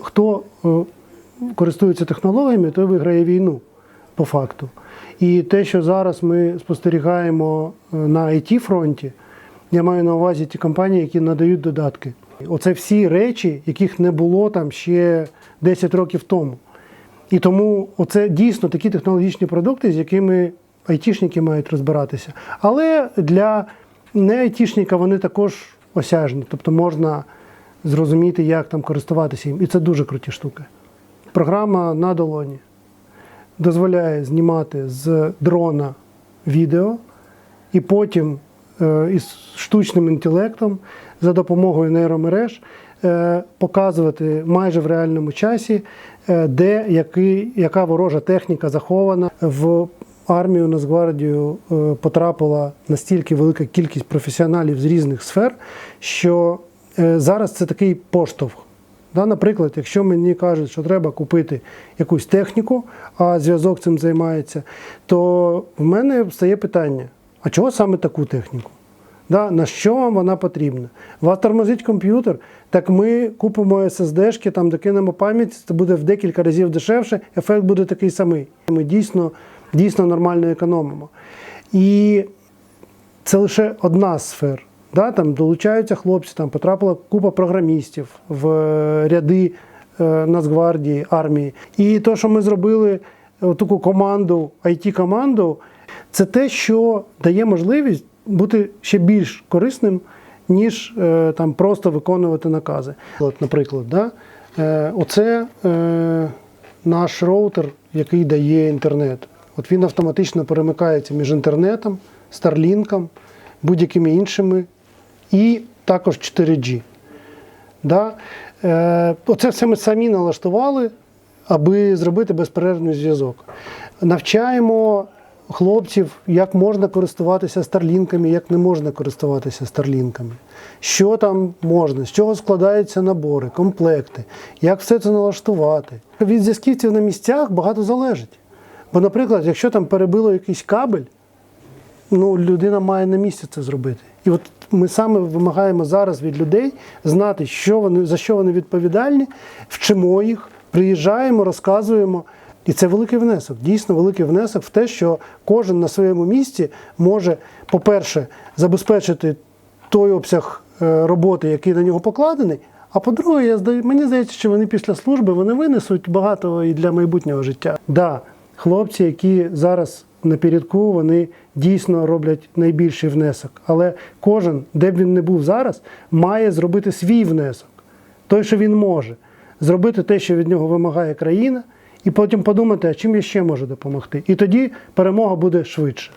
Хто е, користується технологіями, той виграє війну по факту. І те, що зараз ми спостерігаємо е, на it фронті, я маю на увазі ті компанії, які надають додатки. Оце всі речі, яких не було там ще 10 років тому. І тому оце дійсно такі технологічні продукти, з якими айтішники мають розбиратися. Але для не айтішника вони також осяжні, тобто можна зрозуміти, як там користуватися їм. І це дуже круті штуки. Програма на долоні дозволяє знімати з дрона відео і потім е, із штучним інтелектом за допомогою нейромереж е, показувати майже в реальному часі, е, де який, яка ворожа техніка захована в армію Нацгвардію потрапила настільки велика кількість професіоналів з різних сфер, що зараз це такий поштовх. Наприклад, якщо мені кажуть, що треба купити якусь техніку, а зв'язок цим займається, то в мене стає питання: а чого саме таку техніку? На що вам вона потрібна? Вас тормозить комп'ютер, так ми купимо SSD-шки, там докинемо пам'ять, це буде в декілька разів дешевше, ефект буде такий самий. Ми дійсно, дійсно нормально економимо. І це лише одна з сфер. Да, там долучаються хлопці, там потрапила купа програмістів в е, ряди е, Нацгвардії, армії. І те, що ми зробили е, таку команду, IT-команду, це те, що дає можливість бути ще більш корисним, ніж там просто виконувати накази. От, наприклад, да, оце е, наш роутер, який дає інтернет. От він автоматично перемикається між інтернетом, Старлінком, будь-якими іншими, і також 4G. Да? Е, оце все ми самі налаштували, аби зробити безперервний зв'язок. Навчаємо хлопців, як можна користуватися старлінками, як не можна користуватися старлінками. Що там можна, з чого складаються набори, комплекти, як все це налаштувати. Від зв'язківців на місцях багато залежить. Бо, наприклад, якщо там перебило якийсь кабель, ну, людина має на місці це зробити. І от ми саме вимагаємо зараз від людей знати, що вони, за що вони відповідальні, вчимо їх, приїжджаємо, розказуємо. І це великий внесок, дійсно великий внесок в те, що кожен на своєму місці може, по-перше, забезпечити той обсяг е, роботи, який на нього покладений. А по-друге, я здаю, мені здається, що вони після служби вони винесуть багато і для майбутнього життя. Да, хлопці, які зараз на передку, вони дійсно роблять найбільший внесок. Але кожен, де б він не був зараз, має зробити свій внесок, той, що він може, зробити те, що від нього вимагає країна, і потім подумати, а чим я ще можу допомогти. І тоді перемога буде швидше.